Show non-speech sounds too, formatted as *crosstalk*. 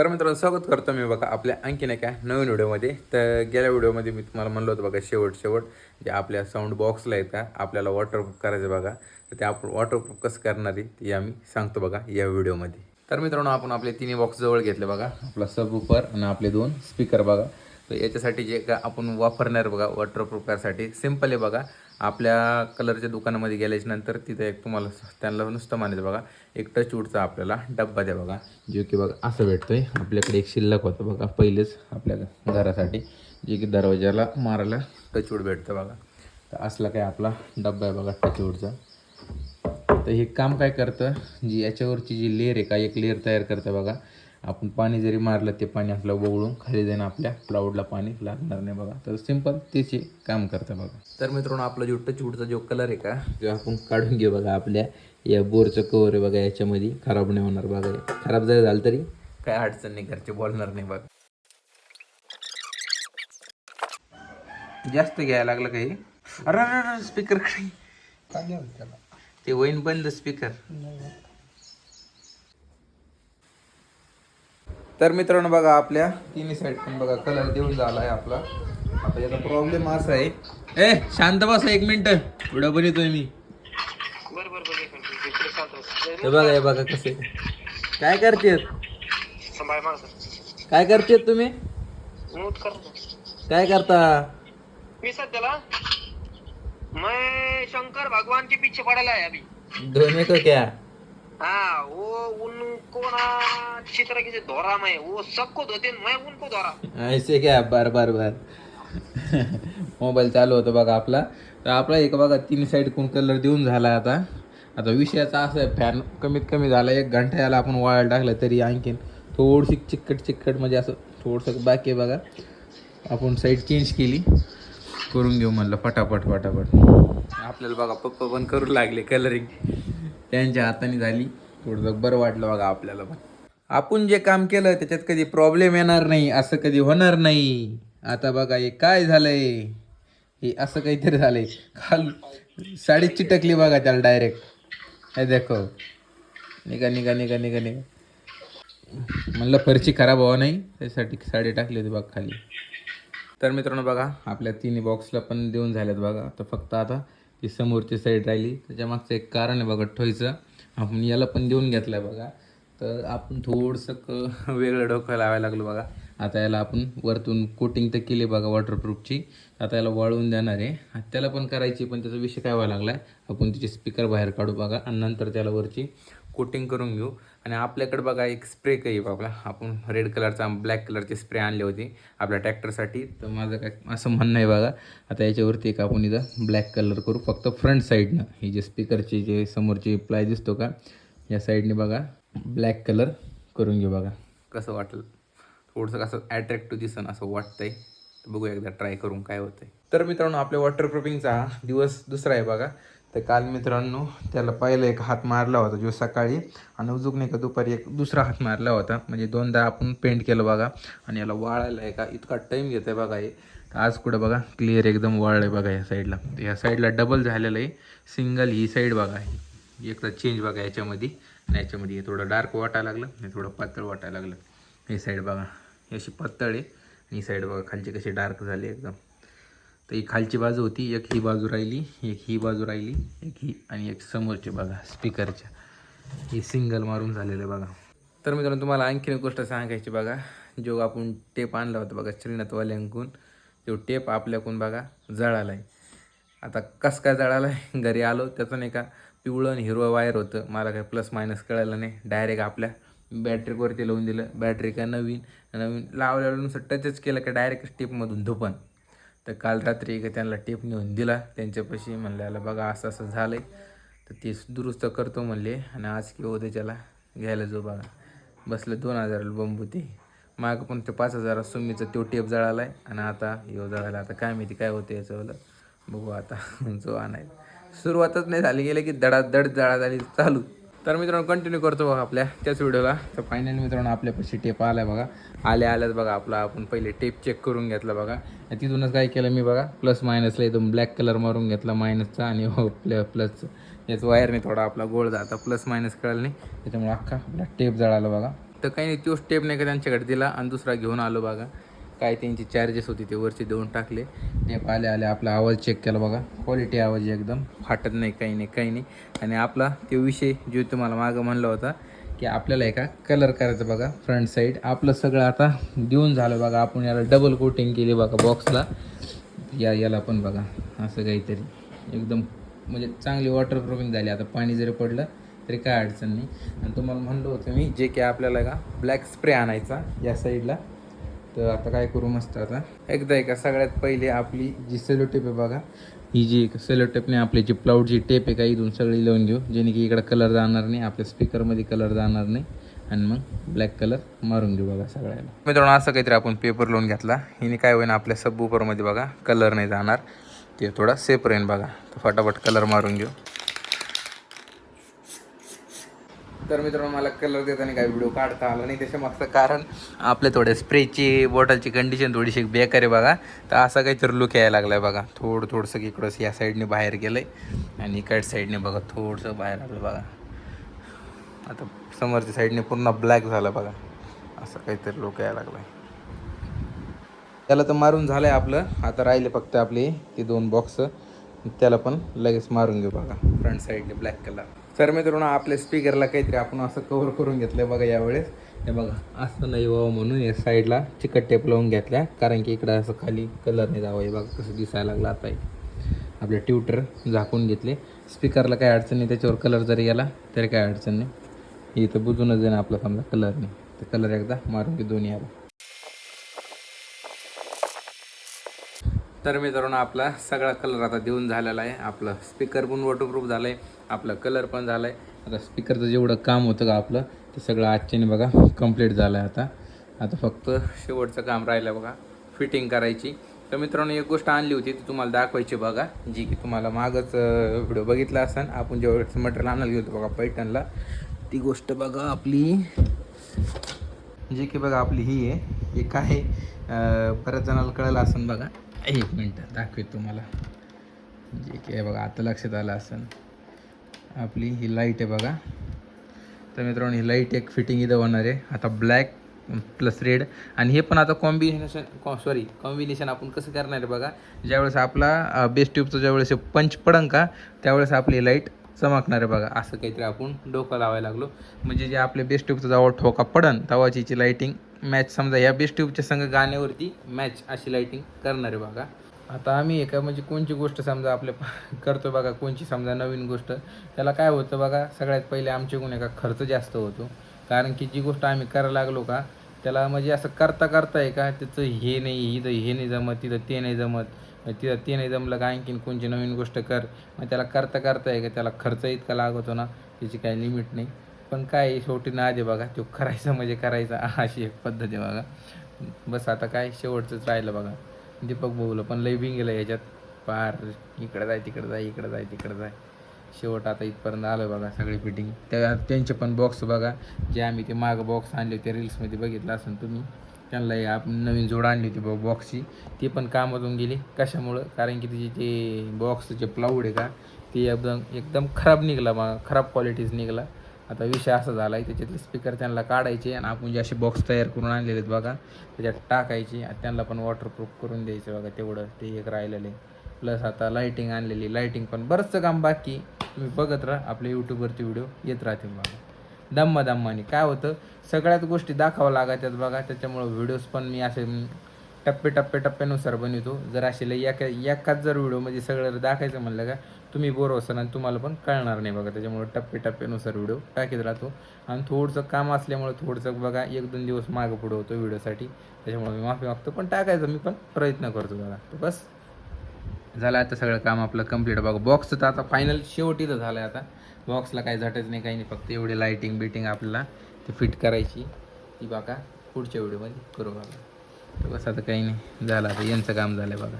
तर मित्रांनो स्वागत करतो मी बघा आपल्या आणखीन एका नवीन व्हिडिओमध्ये. तर गेल्या व्हिडिओमध्ये मी तुम्हाला म्हणलो होतं बघा शेवट शेवट जे आपल्या साऊंड बॉक्सला आहेत का आपल्याला वॉटरप्रूफ करायचं बघा. तर ते आपण वॉटरप्रूफ कसं करणार आहे ते आम्ही सांगतो बघा या व्हिडिओमध्ये. तर मित्रांनो आपण आपले तिन्ही बॉक्स जवळ घेतले बघा. आपला सब उपर आणि आपले दोन स्पीकर बघा. तर याच्यासाठी जे का आपण वापरणार बघा वॉटरप्रूफ करायसाठी सिंपल आहे बघा. आपल्या कलरच्या दुकानामध्ये गेल्याच्यानंतर तिथे एक तुम्हाला त्यांना नुसतं मानायचं बघा एक टचवूडचा आपल्याला डब्बा द्या बघा. जो की बघा असं भेटतो आहे आपल्याकडे एक शिल्लक होतं बघा पहिलेच आपल्या घरासाठी. जे की दरवाजाला मारायला टचवूड भेटतं बघा. तर असला काय आपला डब्बा आहे बघा टचवूडचा तर हे काम काय करतं? जी याच्यावरची जी लेअर आहे का एक लेअर तयार करतं बघा. आपण पाणी जरी मारलं ते पाणी आपलं वगळून खाली जाईन आपल्या क्लाउडला पाणी लागणार नाही बघा. तर सिंपल तेच हे काम करतं बघा. तर मित्रांनो आपला जो टचवूडचा जो कलर आहे का जो आपण काढून घेऊ बघा. आपल्या या बोरचं कवर आहे बघा याच्यामध्ये खराब नाही होणार बघा. खराब जरी झालं तरी काय अडचण नाही घरचे बोलणार नाही बघा. जास्त घ्यायला लागलं काही अरे स्पीकर ते वैन बंद स्पीकर तर मित्रांनो बघा आपल्या तिन्ही साईड पण बघा कलर देऊन झाला आहे आपला. आता याचा प्रॉब्लेम असा आहे. ए शांत बस एक मिनिट व्हिडिओ बनवतोय मी. हे बघा हे बघा कसे. काय माणसं. काय करतेत तुम्ही? करतो काय करता? मी सध्याला मैं शंकर भगवान के पीछे पड़ेला है अभी दोन्ही को क्या? हाँ वो उनको ना अच्छी तरह से धोरा मैं वो सबको धोते मैं उनको धोरा ऐसे क्या बार बार बार। मोबाईल चालू होतो बघा आपला. तर आपला एक बघा तीन साईड कोण कलर देऊन झाला आता. आता विषयाचा असा आहे फॅन कमीत कमी झाला एक घंटा याला आपण वाळायला टाकलं तरी आणखीन थोडीशी चिकट चिकट म्हणजे असं थोडंसं बाकी आहे बघा. आपण साईड चेंज केली. करून घेऊ म्हणलं फटाफट फटाफट आपल्याला बघा पप्पा पण करू लागले कलरिंग त्यांच्या हाताने झाली. थोडंसं बरं वाटलं बघा आपल्याला पण. आपण जे काम केलं त्याच्यात कधी प्रॉब्लेम येणार नाही असं कधी होणार नाही. आता बघा हे काय झालंय? हे असं काहीतरी झालंय. खाल साडी चिटकली बघा त्याला डायरेक्ट हे देखो. निघा निघा निघा निघा निघा. म्हणलं फरची खराब व्हावं नाही त्यासाठी साडी टाकली होती बघा खाली. तर मित्रांनो बघा आपल्या तिन्ही बॉक्सला पण देऊन झाल्यात बघा. तर फक्त आता ती समोरची साईड राहिली. त्याच्या मागचं एक कारण आहे बघा ठोयचं आपण याला पण देऊन घेतलं आहे बघा. तर आपण थोडंसं क वेगळं डोकं लावायला लागलो बघा. आता याला आपण वरतून कोटिंग तर केली बघा वॉटरप्रूफची आता याला वाळवून देणार आहे. त्याला पण करायची पण त्याचा विषय काय व्हायला लागला आहे आपण तिचे स्पीकर बाहेर काढू बघा. आणि नंतर त्याला वरची कोटिंग करून घेऊ. आणि आपल्याकडे बघा एक स्प्रे काही आपला आपण रेड कलरचा ब्लॅक कलरचे स्प्रे आणले होते आपल्या ट्रॅक्टरसाठी तर माझं काय असं म्हणणं आहे बघा. आता याच्यावरती एक आपण इथं ब्लॅक कलर करू. फक्त फ्रंट साईडनं ही जे स्पीकरची जे समोरची प्लाय दिसतो का या साईडने बघा ब्लॅक कलर करून घेऊ बघा. कसं वाटेल? थोडंसं कसं ॲट्रॅक्टिव्ह दिसन असं वाटतंय. तर बघू एकदा ट्राय करून काय होतंय. तर मित्रांनो आपल्या वॉटरप्रूफिंगचा हा दिवस दुसरा आहे बघा. तर काल मित्रांनो त्याला पहिला एक हात मारला होता जो सकाळी आणि उजूक नाही का दुपारी एक दुसरा हात मारला होता. म्हणजे दोनदा आपण पेंट केलं बघा आणि याला वाळायला आहे का इतका टाईम घेत आहे बघा हे. आज कुठं बघा क्लिअर एकदम वाळलं आहे बघा या साईडला या साईडला डबल झालेलं आहे. सिंगल ही साईड बघा एक एकदा चेंज बघा याच्यामध्ये. आणि याच्यामध्ये हे थोडं डार्क वाटायला लागलं आणि थोडं पातळ वाटायला लागलं. हे साईड बघा. ही अशी पातळ आहे. आणि ही साईड बघा खालची कशी डार्क झाली एकदम. तर ही खालची बाजू होती एक ही बाजू राहिली एक ही बाजू राहिली एक ही आणि एक समोरची बघा स्पीकरच्या ही सिंगल मारून झालेलं बघा. तर मित्रांनो तुम्हाला आणखीन एक गोष्ट सांगायची बघा. जो आपण टेप आणला होता बघा श्रीनाथवाल्यांकून तो टेप आपल्याकून बघा जळाला आहे आता कसं काय जळाला आहे *laughs* घरी आलो त्याचं नाही का पिवळं आणि हिरवं वायर होतं. मला काय प्लस मायनस कळालं नाही. डायरेक्ट आपल्या बॅटरीवरती लावून दिलं. बॅटरी काय नवीन नवीन लावल्यावर नुसतं टचच केलं का डायरेक्ट टेपमधून धुपण. तर काल रात्री एक त्यांना टेप नेऊन दिला. त्यांच्यापाशी म्हणलं याला बघा असं असं झालं आहे तर ते दुरुस्त करतो म्हणले आणि आज किंवा उद्याच्याला घ्यायला जो बघा. बसलं दोन हजाराला बंबू ते मागं पण ते पाच हजार सुमीचा तो टेप जळाला आहे आणि आता येऊ जळाला. आता काय माहिती काय होतं याच्यावालं बघू आता *laughs* जो आणायला. सुरुवातच नाही झाली गेले की दडा दड जळा झाली चालू. तर मित्रांनो कंटिन्यू करतो बघा आपल्या त्याच व्हिडिओला तर फायनली मित्रांनो आपल्यापाशी टेप आला बघा. आल्या आल्याच बघा आपला. आपण पहिले टेप चेक करून घेतला बघा. आणि तिथूनच काय केलं मी बघा प्लस मायनसला एकदम ब्लॅक कलर मारून घेतला मायनसचा आणि हो प्ल प्लसचं याच वायरने थोडा आपला गोळ जाता प्लस मायनस कळलं नाही. त्याच्यामुळे अख्खा आपला टेप जळाला बघा. तर काही नाही तोच टेप नाही का त्यांच्याकडे दिला. आणि दुसरा घेऊन आलो बघा. काय त्यांचे चार्जेस होती ते वरचे देऊन टाकले. टेप आले आले आपला आवाज चेक केला बघा. क्वालिटी आवाज एकदम. फाटत नाही काही नाही काही नाही. आणि आपला तो विषय जो तुम्हाला मागं म्हणला होता की आपल्याला एका कलर करायचं बघा फ्रंट साईड आपलं सगळं आता देऊन झालं बघा. आपण याला डबल कोटिंग केली बघा बॉक्सला या याला पण बघा. असं काहीतरी. एकदम म्हणजे चांगली वॉटरप्रूफिंग झाली. आता पाणी जरी पडलं तरी काय अडचण नाही. आणि तुम्हाला म्हणलं होतं मी जे की आपल्याला का ब्लॅक स्प्रे आणायचा या साईडला तर आता काय करू मस्त आता. एकदा एका सगळ्यात पहिले आपली जी सेलो टेप आहे बघा ही जी सेलो टेपने आपली जी प्लाऊडची टेप आहे का इथून सगळी लावून घेऊ. जेणे की इकडं कलर जाणार नाही आपल्या स्पीकरमध्ये कलर जाणार नाही. आणि मग ब्लॅक कलर मारून घेऊ बघा सगळ्याला मित्रांनो असं काहीतरी आपण पेपर लावून घेतला. हिने काय होईन आपल्या सब बघा कलर नाही जाणार. ते थोडा सेफ राहीन बघा. तर फटाफट कलर मारून घेऊ. तर मित्रांनो मला कलर देताना काही व्हिडिओ काढता आला नाही त्याच्या मागचं कारण आपल्या थोड्या स्प्रेची बॉटलची कंडिशन थोडीशी बेकार आहे बघा. तर असा काहीतरी लुक यायला लागला आहे बघा. थोडं थोडंसं इकडंच या साईडने बाहेर गेलं आहे आणि इकडच्या साईडने बघा थोडंसं बाहेर आलं बघा. आता समोरच्या साईडने पूर्ण ब्लॅक झालं बघा. असं काहीतरी लोक यायला लागलं आहे त्याला तर मारून झालं आहे आपलं. आता राहिले फक्त आपले ते दोन बॉक्स त्याला पण लगेच मारून घेऊ बघा. फ्रंट साईडने ब्लॅक कलर तर मित्रांनो आपल्या स्पीकरला काहीतरी आपण असं कवर करून घेतलं बघा यावेळेस. हे बघा असं नाही व्हावं म्हणून या साईडला चिकट टेप लावून घेतल्या. कारण की इकडं असं खाली कलर नाही जावं हे बघा कसं दिसायला लागलं आता आपले ट्यूटर झाकून घेतले. स्पीकरला काय अडचण नाही त्याच्यावर कलर जरी गेला तरी काय अडचण नाही. इथं बुजूनच जाईन आपलं समजा कलर नाही. तर कलर एकदा मारून की दोन्ही आला तर मित्रांनो आपला सगळा कलर आता देऊन झालेला आहे. आपलं स्पीकर पण वॉटरप्रूफ झालं आहे आपलं कलर पण झाला आहे आता स्पीकरचं जेवढं काम होतं का आपलं ते सगळं आजच्याने बघा कंप्लीट झालं आहे आता. आता फक्त शेवटचं काम राहिलं बघा फिटिंग करायची. तर मित्रांनो एक गोष्ट आणली होती ती तुम्हाला दाखवायची बघा जी की तुम्हाला मागच व्हिडिओ बघितला असेल आपण जेवढं मटेरियल आणायला गेलो बघा पैठणला. ती गोष्ट बघा आपली जी की बघा आपली ही आहे. हे काय आहे, बऱ्याच जणाला कळलं असेल बघा. एक मिनटं दाखवेत तुम्हाला. म्हणजे जे की आहे बघा आता लक्षात आलं असेल. आपली ही लाइट आहे बघा. तर मित्रांनो ही लाइट एक फिटिंग इथं होणार आहे. आता ब्लॅक प्लस रेड आणि हे पण आता कॉम्बिनेशन कॉ सॉरी कॉम्बिनेशन आपण कसं करणार आहे बघा. ज्यावेळेस आपला बेस्ट ट्यूबचं ज्यावेळेस पंच पडन का त्यावेळेस आपली लाइट चमकणार आहे बघा. असं काहीतरी आपण डोकं लावायला लागलो. म्हणजे जे आपले बेस्ट ट्यूबचा जेव्हा ठोका पडन तेव्हाची लाईटिंग मॅच समजा या बेस्ट ट्यूबच्या संग गाण्यावरती मॅच अशी लाईटिंग करणार आहे बघा. आता आम्ही एका म्हणजे कोणची गोष्ट समजा आपल्या *laughs* करतो बघा कोणची समजा नवीन गोष्ट त्याला काय होतं बघा सगळ्यात पहिले आमच्याकडून एका खर्च जास्त होतो. कारण की जी गोष्ट आम्ही करायला लागलो का त्याला म्हणजे असं करता करता आहे का त्याचं हे नाही इथं हे नाही जमत तिथं ते नाही जमत मग तिथं ते नाही जमलं का आणखीन कोणची नवीन गोष्ट कर मग त्याला करता करता आहे का त्याला खर्च इतका लागतो ना त्याची काही लिमिट नाही. पण काय शेवटी ना दे बघा तो करायचा म्हणजे करायचा अशी एक पद्धत आहे बघा. बस आता काय शेवटचंच राहिलं बघा. दीपक भाऊला पण लई बिंग गेलं याच्यात. पार इकडं जाय तिकडं जाय इकडं जाय तिकडं जाय. शेवट आता इथपर्यंत आलं बघा सगळी फिटिंग त्या त्यांचे पण बॉक्स बघा. जे आम्ही ते मागं बॉक्स आणले होते रील्समध्ये बघितलं असेल तुम्ही. त्यांना आपण नवीन जोड आणली होती बघा बॉक्सची ती पण कामातून गेली. कशामुळं? कारण की तिचे ते बॉक्सचे प्लाऊड आहे का ते एकदम एकदम खराब निघला मग खराब क्वालिटीज निघाला. आता विषय असा झाला आहे त्याच्यातले स्पीकर त्यांना काढायचे आणि आपण जे असे बॉक्स तयार करून आणलेले आहेत बघा त्याच्यात टाकायचे आणि त्यांना पण वॉटरप्रूफ करून द्यायचं बघा तेवढं ते एक राहिलेलं. आहे प्लस आता लाईटिंग आणलेली लाईटिंग पण बरंचसं काम बाकी तुम्ही बघत राहा आपल्या यूट्यूबवरती व्हिडिओ येत राहतील बघा. दम्मा दम्माने काय होतं सगळ्याच गोष्टी दाखवावं लागतात बघा त्याच्यामुळं व्हिडिओज पण मी असे टप्पे टप्पे टप्प्यानुसार बनवतो. जर असेल लई एका एकाच जर व्हिडिओमध्ये सगळं दाखायचं म्हणलं का तुम्ही बोर असाल आणि तुम्हाला पण कळणार नाही बघा. त्याच्यामुळे टप्पे टप्प्यानुसार व्हिडिओ टाकीत राहतो. आणि थोडंसं काम असल्यामुळे थोडंसं बघा एक दोन दिवस मागं पुढं होतो व्हिडिओसाठी त्याच्यामुळे मी माफी मागतो पण टाकायचं मी पण प्रयत्न करतो बघा. तर बस. झालं आता सगळं काम आपलं कंप्लीट बघा बॉक्सचं तर आता फायनल शेवटीचं झालं आहे आता. बॉक्सला काही झटच नाही काही नाही. फक्त एवढी लाईटिंग बिटिंग आपल्याला ती फिट करायची. ती बघा पुढच्या व्हिडिओमध्ये करू बघा. तर बस आता काही नाही. झालं आता यांचं काम झालं आहे बघा.